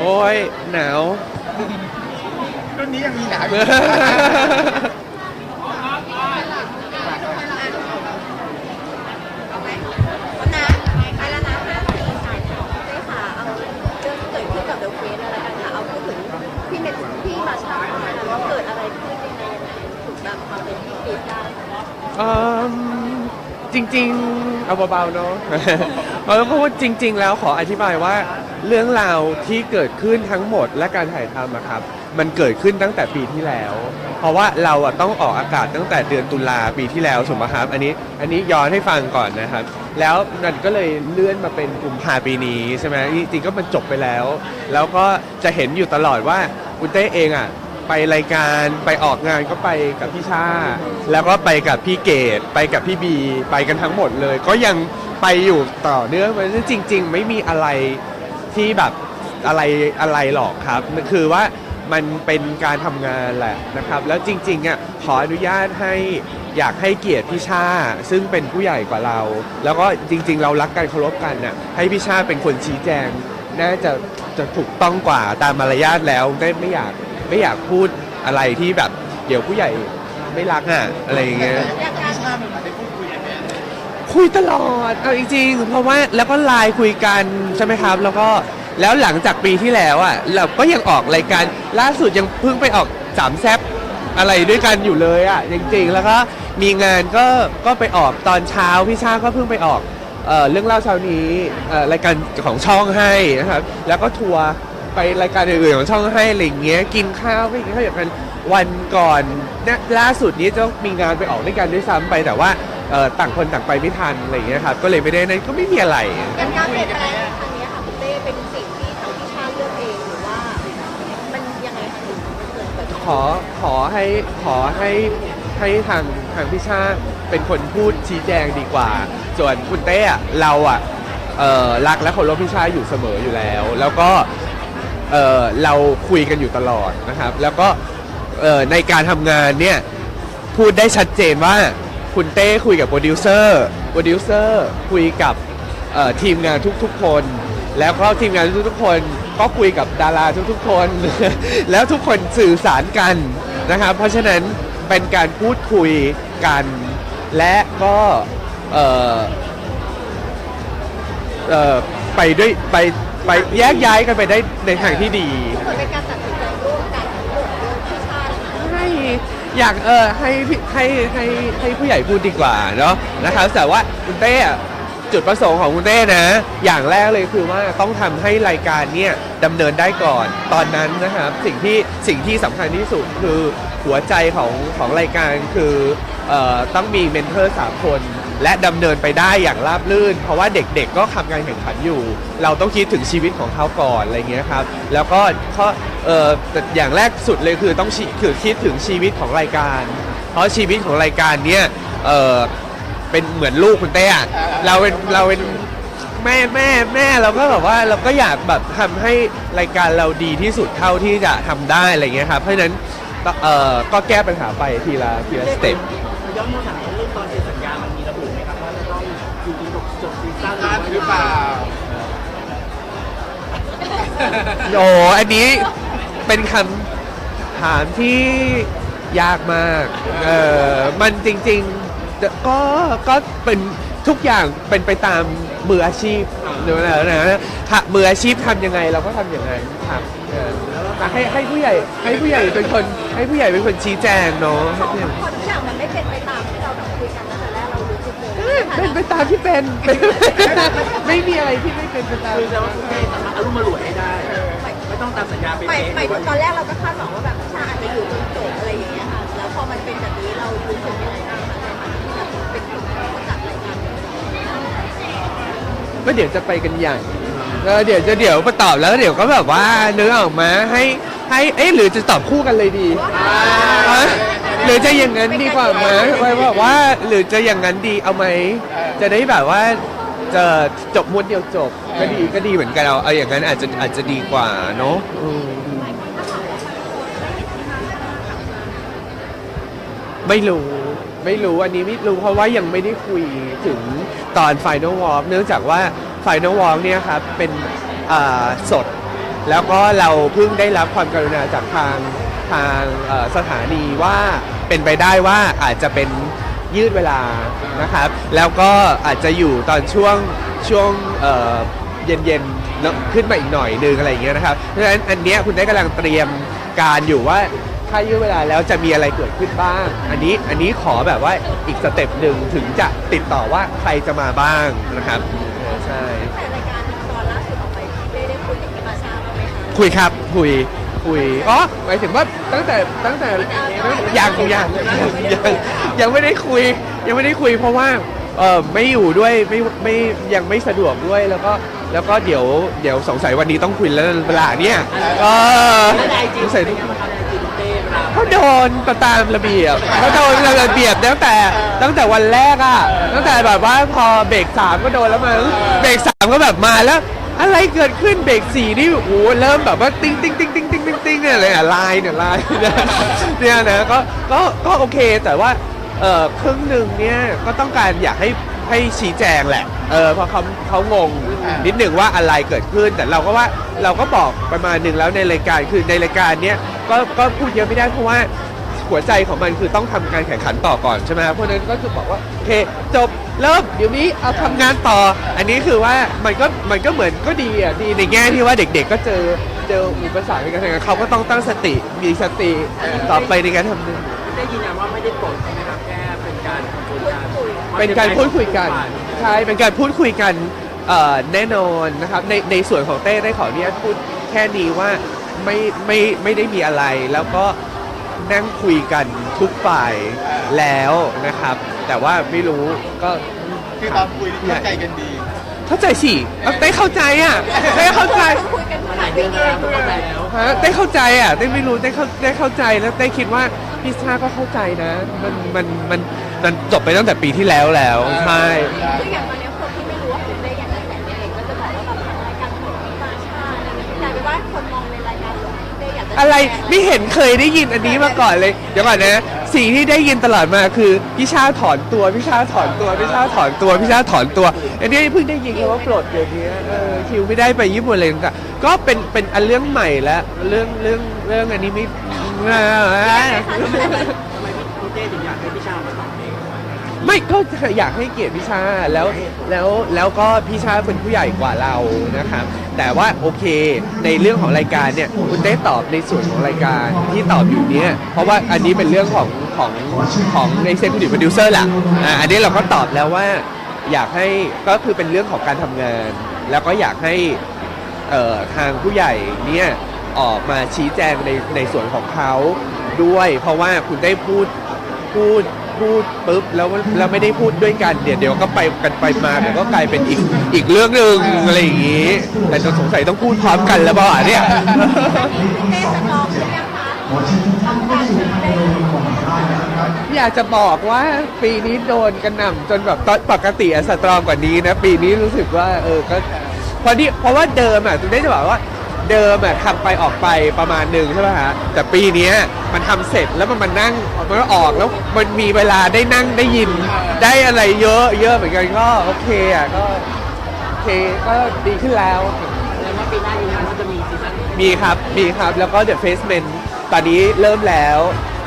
โอ้ยหนาว รุ่นนี้ยังมีหนาวอยู่ เอาไหมเอานะไปแล้วนะห้านาทีค่ะเจ๊ค่ะเอาเรื่องที่เกิดขึ้นกับเดอะเฟสอะไรกันค่ะเอาพูดถึงพี่เมทพี่มาชาค่ะว่าเกิดอะไรขึ้นยังไงยังไงถึงแบบมาเป็นพี่ปีได้อืมจริง ๆ เอาเบาๆเนาะ เพราะเพราะว่าจริง ๆ แล้วขออธิบายว่าเรื่องราวที่เกิดขึ้นทั้งหมดและการถ่ายทำอะครับ มันเกิดขึ้นตั้งแต่ปีที่แล้ว เพราะว่าเราอะต้องออกอากาศตั้งแต่เดือนตุลาปีที่แล้วถูกไหมครับ อันนี้อันนี้ย้อนให้ฟังก่อนนะครับ แล้วมันก็เลยเลื่อนมาเป็นกุมภาปีนี้ใช่ไหมจริงๆก็มันจบไปแล้ว แล้วก็จะเห็นอยู่ตลอดว่าคุณเต้เองอะไปรายการไปออกงานก็ไปกับพี่ชา แล้วก็ไปกับพี่เกดไปกับพี่บี ไปกันทั้งหมดเลย ก็ยัง ไปอยู่ต่อเนื่องมันจริง ๆ ไม่มีอะไรที่แบบอะไรอะไรหรอกครับคือว่ามันเป็นการทำงานแหละนะครับ แล้วจริงๆอะขออนุญาตให้อยากให้เกียรติพี่ชาซึ่งเป็นผู้ใหญ่กว่าเรา แล้วก็จริง ๆ เรารักกันเคารพกันน่ะให้พี่ชาเป็นคนชี้แจง น่าจะจะถูกต้องกว่าตามมารยาทแล้วได้ไม่อยากไม่อยากพูดอะไรที่แบบ เดี๋ยวผู้ใหญ่ไม่รักอะอะไรอย่างเงี้ยอย่างการชาติมันได้พูด คุยตลอดเอาจริงๆเพราะว่าแล้วก็ไลน์คุยกันใช่ไหมครับ แล้วก็แล้วหลังจากปีที่แล้วอะเราก็ยังออกรายการล่าสุดยังเพิ่งไปออกสามแซบอะไรด้วยกันอยู่เลยอะจริงๆ แล้วก็มีงานก็ก็ไปออกตอนเช้าพี่ชาก็เพิ่งไปออกเออเรื่องเล่าเช้านี้เออรายการของช่องให้นะครับแล้วก็ทัวร์ไปรายการอื่นๆของช่องให้อะไรอย่างเงี้ยกินข้าวไปกินข้าวอย่างกันวันก่อนเนี่ยล่าสุดนี้จะมีงานไปออกด้วยกันด้วยซ้ำไปแต่ว่า เอ่อต่างคนต่างไปไม่ทันอะไรอย่างเงี้ยครับก็เลยไม่ได้นั้นก็ไม่มีอะไรอย่างการเปลี่ยนแปลงครั้งนี้ค่ะคุณเต้เป็นสิ่งที่ทางพี่ชาติเลือกเองหรือว่ามันยังไงคะถึงมันเกิดเกิดขึ้นขอขอให้ขอให้ให้ทางทางพี่ชาติเป็นคนพูดชี้แจงดีกว่า ส่วนคุณเต้อะเราอะเอ่อรักและเคารพพี่ชาติอยู่เสมออยู่แล้ว แล้วก็เอ่อเราคุยกันอยู่ตลอดนะครับ แล้วก็เอ่อในการทำงานเนี่ยพูดได้ชัดเจนว่า คุณเต้คุยกับโปรดิวเซอร์โปรดิวเซอร์คุยกับทีมงานทุกๆคน แล้วก็ทีมงานทุกๆคน ก็คุยกับดาราทุกๆคน แล้วทุกคนสื่อสารกันนะครับเพราะฉะนั้นเป็นการพูดคุยกัน และก็ไปด้วยไปไปแยกย้ายกันไปได้ในทางที่ดีเหมือนเป็นการตัดสินใจร่วมกันของพี่ชาตินะคะ ให้ อยากเออให้พี่ให้ให้ให้ผู้ใหญ่พูดดีกว่าเนาะนะครับแต่ว่าคุณเต้อะจุดประสงค์ของคุณเต้นะ อย่างแรกเลยคือว่าต้องทำให้รายการเนี่ยดำเนินได้ก่อน ตอนนั้นนะครับสิ่งที่สิ่งที่สำคัญที่สุดคือหัวใจของของรายการคือเอ่อต้องมีเมนเทอร์สามคน และดำเนินไปได้อย่างราบรื่น เพราะว่าเด็กๆก็ทำการแข่งขันอยู่ เราต้องคิดถึงชีวิตของเขาก่อนอะไรเงี้ยครับแล้วก็ข้อเอ่อแต่อย่างแรกสุดเลยคือต้องชิคือคิดถึงชีวิตของรายการ เพราะชีวิตของรายการเนี้ยเออเป็นเหมือนลูกคุณเต้อะเราเป็นเราเป็น แม่แม่แม่เราก็แบบว่าเราก็อยากแบบทำให้รายการเราดีที่สุดเท่าที่จะทำได้อะไรเงี้ยครับเพราะฉะนั้นเอ่อก็แก้ปัญหาไปทีละทีละสเต็ปย้อนมาถามเเปล่าโอ้อันนี้เป็นคำถามที่ยากมาก เออมันจริงๆ ก็ ก็เป็นทุกอย่างเป็นไปตามมืออาชีพนะนะถ้ามืออาชีพทำยังไงเราก็ทำอย่างนั้นครับเออแต่ให้ให้ผู้ใหญ่ให้ผู้ใหญ่เป็นคนให้ผู้ใหญ่เป็นคนชี้แจงเนาะให้ผู้ใหญ่พอทุกอย่างมันไม่เป็นไป เลยเอ้ยเป็นไปตามที่เป็นไม่มีอะไรที่ไม่เป็นไปตามคือจะว่าคุณเต้สามารถอารมณ์มาหลวยให้ได้ ไม่ต้องตามสัญญาเป็นหมายเป๊ะหมายถึงตอนแรกเราก็คาดหวังว่าแบบชาอาจจะอยู่จนจบอะไรอย่างเงี้ยค่ะ แล้วพอมันเป็นแบบนี้เรารู้สึกยังไงบ้างคะในฐานะที่แบบเป็นคนที่จัดรายการก็เดี๋ยวจะไปกันใหญ่เออเดี๋ยวจะเดี๋ยวมาตอบแล้วเดี๋ยวก็แบบว่าเนื้อออกมาให้ให้เอ๊ะหรือจะตอบคู่กันเลยดีฮะ หรือจะอย่างนั้นดีกว่าไหมไว้บอกว่า หรือจะอย่างนั้นดีเอาไหม จะได้แบบว่าจะจบม้วนเดียวจบ ก็ดีก็ดีเหมือนกันเอาเอาอย่างนั้นอาจจะอาจจะดีกว่าเนาะอืมไม่รู้ไม่รู้อันนี้ไม่รู้เพราะว่ายังไม่ได้คุยถึงตอน Final Walk เนื่องจากว่า Final Walk เนี่ยครับเป็นอ่าสด แล้วก็เราเพิ่งได้รับความกรุณาจากทาง ทางเอ่อสถานีว่าเป็นไปได้ว่าอาจจะเป็นยืดเวลานะครับ แล้วก็อาจจะอยู่ตอนช่วงช่วงเอ่อเย็นๆแล้วขึ้นมาอีกหน่อยนึงอะไรอย่างเงี้ยนะครับเพราะฉะนั้นอันเนี้ยคุณได้กำลังเตรียมการอยู่ว่าถ้ายืดเวลาแล้วจะมีอะไรเกิดขึ้นบ้าง อันนี้อันนี้ขอแบบว่าอีกสเต็ปหนึ่งถึงจะติดต่อว่าใครจะมาบ้างนะครับเออใช่แต่รายการตอนล่าสุดออกไปได้ได้คุยกับพี่มาชาบ้างไหมคะคุยครับคุย คุยอ๋อหมายถึงว่าตั้งแต่ตั้งแต่ยังยังยังยังยังไม่ได้คุย ยังไม่ได้คุย เพราะว่าเออไม่อยู่ด้วยไม่ไม่ยังไม่สะดวกด้วยแล้วก็แล้วก็เดี๋ยวเดี๋ยวสงสัยวันนี้ต้องคุยแล้วเวลาเนี่ยเออสงสัยเต้ทำอะไรจริงเต้เวลาเขาโดนตามระเบียบเขาโดนระเบียบตั้งแต่ตั้งแต่วันแรกอะตั้งแต่แบบว่าพอเบรกสามก็โดนแล้วมั้งเบรกสามก็แบบมาแล้ว อะไรเกิดขึ้นเบรกสี่นี่โอ้โหเริ่มแบบว่าติ้งติ้งติ้งติ้งติ้งติ้งติ้งเนี่ยเลยอะไลน์เนี่ยไลน์เนี่ยเนี่ยนะก็ก็ก็โอเคแต่ว่าเออครึ่งหนึ่งเนี่ยก็ต้องการอยากให้ให้ชี้แจงแหละเออเพราะเขาเขางงนิดหนึ่งว่าอะไรเกิดขึ้น แต่เราก็ว่าเราก็บอกประมาณหนึ่งแล้วในรายการคือในรายการเนี้ยก็ก็พูดเยอะไม่ได้เพราะว่า หัวใจของมันคือต้องทำการแข่งขันต่อก่อนใช่ไหมครับเพราะฉะนั้นก็คือบอกว่าโอเคจบเริ่มเดี๋ยวนี้เอาทำงานต่อ อันนี้คือว่ามันก็มันก็เหมือนก็ดีอะดีในแง่ที่ว่าเด็กๆ ก็เจอเจออุปสรรคในการทำงานเขาก็ต้องตั้งสติมีสติต่อไปในการทำงานเต้ยืนยันว่าไม่ได้โกรธใช่ไหมครับแค่เป็นการคุยกันเป็นการพูดคุยกันใช่เป็นการพูดคุยกันเอ่อแน่นอนนะครับในในส่วนของเต้ได้ขออนุญาตพูดแค่นี้ว่าไม่ไม่ไม่ได้มีอะไร แล้วก็ นั่งคุยกันทุกฝ่ายแล้วนะครับ แต่ว่าไม่รู้ก็คือตอนคุยเข้าใจกันดี เข้าใจสิเอาเต้เข้าใจอะเต้เข้าใจคุยกันมาหลายเดือนแล้วเข้าใจแล้วฮะเต้เข้าใจอะเต้ไม่รู้เต้เข้าเต้เข้าใจแล้วเต้คิดว่าพิซซ่าก็เข้าใจนะ มันมันมันมันจบไปตั้งแต่ปีที่แล้วแล้วใช่คืออย่างตอน อะไรไม่เห็นเคยได้ยินอันนี้มาก่อนเลย เดี๋ยวก่อนนะ สิ่งที่ได้ยินตลอดมาคือพี่ชาถอนตัวพี่ชาถอนตัวพี่ชาถอนตัวพี่ชาถอนตัวอันนี้เพิ่งได้ยินว่าปลดเดี๋ยวนี้เออคิวไม่ได้ไปญี่ปุ่นเลยต่างๆก็เป็นเป็นอันเรื่องใหม่แล้วเรื่องเรื่องเรื่องอันนี้ไม่ ทำไมพี่เต้ถึงอยากให้พี่ชามาตอบเอง ไม่ก็อยากให้เกียรติพี่ชาแล้วแล้วแล้วก็พี่ชาเป็นผู้ใหญ่กว่าเรานะครับ แต่ว่าโอเคในเรื่องของรายการเนี่ยคุณได้ตอบในส่วนของรายการที่ตอบอยู่เนี่ยเพราะว่าอันนี้เป็นเรื่องของของของในเซนต์ดิวโปรดิวเซอร์แหละอ่าอันนี้เราก็ตอบแล้วว่าอยากให้ก็คือเป็นเรื่องของการทำงาน แล้วก็อยากให้เอ่อทางผู้ใหญ่เนี่ยออกมาชี้แจงในในส่วนของเขาด้วย เพราะว่าคุณได้พูดพูด พูดปุ๊บแล้วแล้วไม่ได้พูดด้วยกันเดี๋ยวเดี๋ยวก็ไปกันไปมาเดี๋ยวก็กลายเป็นอีกอีกเรื่องหนึ่งอะไรอย่างงี้ แต่จะสงสัยต้องพูดพร้อมกันแล้วเปล่าอะเนี่ยเต้สตรองหรือยังคะต้องการได้อยากจะบอกว่าปีนี้โดนกระหน่ำจนแบบตอนปกติอะสตรองกว่านี้นะ ปีนี้รู้สึกว่า เออก็เพราะนี่เพราะว่าเดิมอะคุณได้จะบอกว่า เดิมอะทำไปออกไปประมาณหนึ่งใช่ไหมฮะแต่ปีเนี้ยมันทำเสร็จแล้วมันมานั่งมันก็ออกแล้วมันมีเวลาได้นั่งได้ยิน ได้อะไรเยอะเยอะเหมือนกันก็โอเคอะก็โอเคก็ดีขึ้นแล้ว แล้วว่าปีหน้ายืนยันว่าจะมีซีซั่นมีครับ มีครับ แล้วก็ The Face Men ตอนนี้เริ่มแล้ว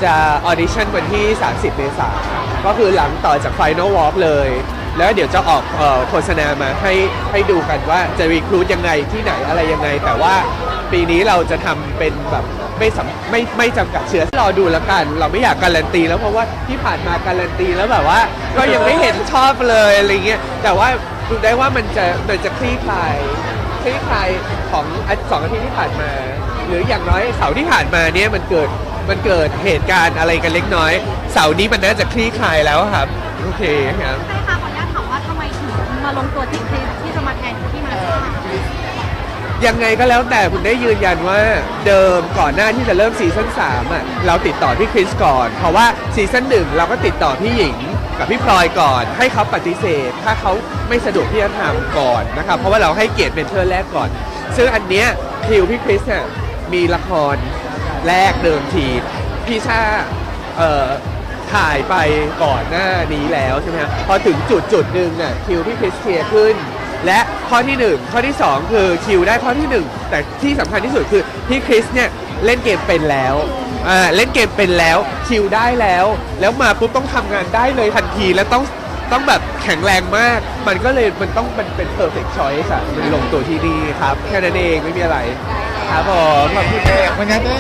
จะออดิชั่นวันที่ 30 เมษายนก็คือหลังต่อจาก Final Walk เลย แล้วเดี๋ยวจะออกเอ่อโฆษณามาให้ให้ดูกันว่าจะรีครูดยังไงที่ไหนอะไรยังไง แต่ว่าปีนี้เราจะทำเป็นแบบไม่สำไม่ไม่จำกัดเชื้อรอดูแล้วกัน เราไม่อยากการันตีแล้วเพราะว่าที่ผ่านมาการันตีแล้วแบบว่า ก็ยังไม่เห็นชอบเลยอะไรเงี้ยแต่ว่าดูได้ว่ามันจะมันจะคลี่คลาย คลี่คลายของอาสองอาทิตย์ที่ผ่านมา หรืออย่างน้อยเสาร์ที่ผ่านมาเนี่ยมันเกิดมันเกิดเหตุการณ์อะไรกันเล็กน้อย เสาร์นี้มันน่าจะคลี่คลายแล้วครับ โอเคครับ ลงตัวที่คริสที่จะมาแทนที่มาชายังไงก็แล้วแต่คุณได้ยืนยันว่าเดิมก่อนหน้าที่จะเริ่มซีซั่น3อะเราติดต่อพี่คริสก่อน เพราะว่าซีซั่นหนึ่งเราก็ติดต่อพี่หญิงกับพี่พลอยก่อน ให้เขาปฏิเสธ ถ้าเขาไม่สะดวกที่จะทำก่อนนะครับเพราะว่าเราให้เกียรติเป็นเทอร์แรกก่อน ซึ่งอันเนี้ยคิวพี่คริสเนี่ยมีละครแรกเดิมทีพี่ชาเอ่อ ถ่ายไปก่อนหน้านี้แล้วใช่ไหมฮะพอถึงจุดจุดหนึ่งอะคิวพี่คริสเคลียร์ขึ้น และข้อที่หนึ่งข้อที่สองคือคิวได้ข้อที่หนึ่งแต่ที่สำคัญที่สุดคือพี่คริสเนี่ยเล่นเกมเป็นแล้วอ่าเล่นเกมเป็นแล้วคิวได้แล้ว แล้วมาปุ๊บต้องทำงานได้เลยทันทีแล้วต้องต้องแบบแข็งแรงมาก มันก็เลยมันต้องมันเป็น perfect choice อะมันลงตัวที่ดีครับ แค่นั้นเองไม่มีอะไร ครับผมขอบคุณมันไงเต้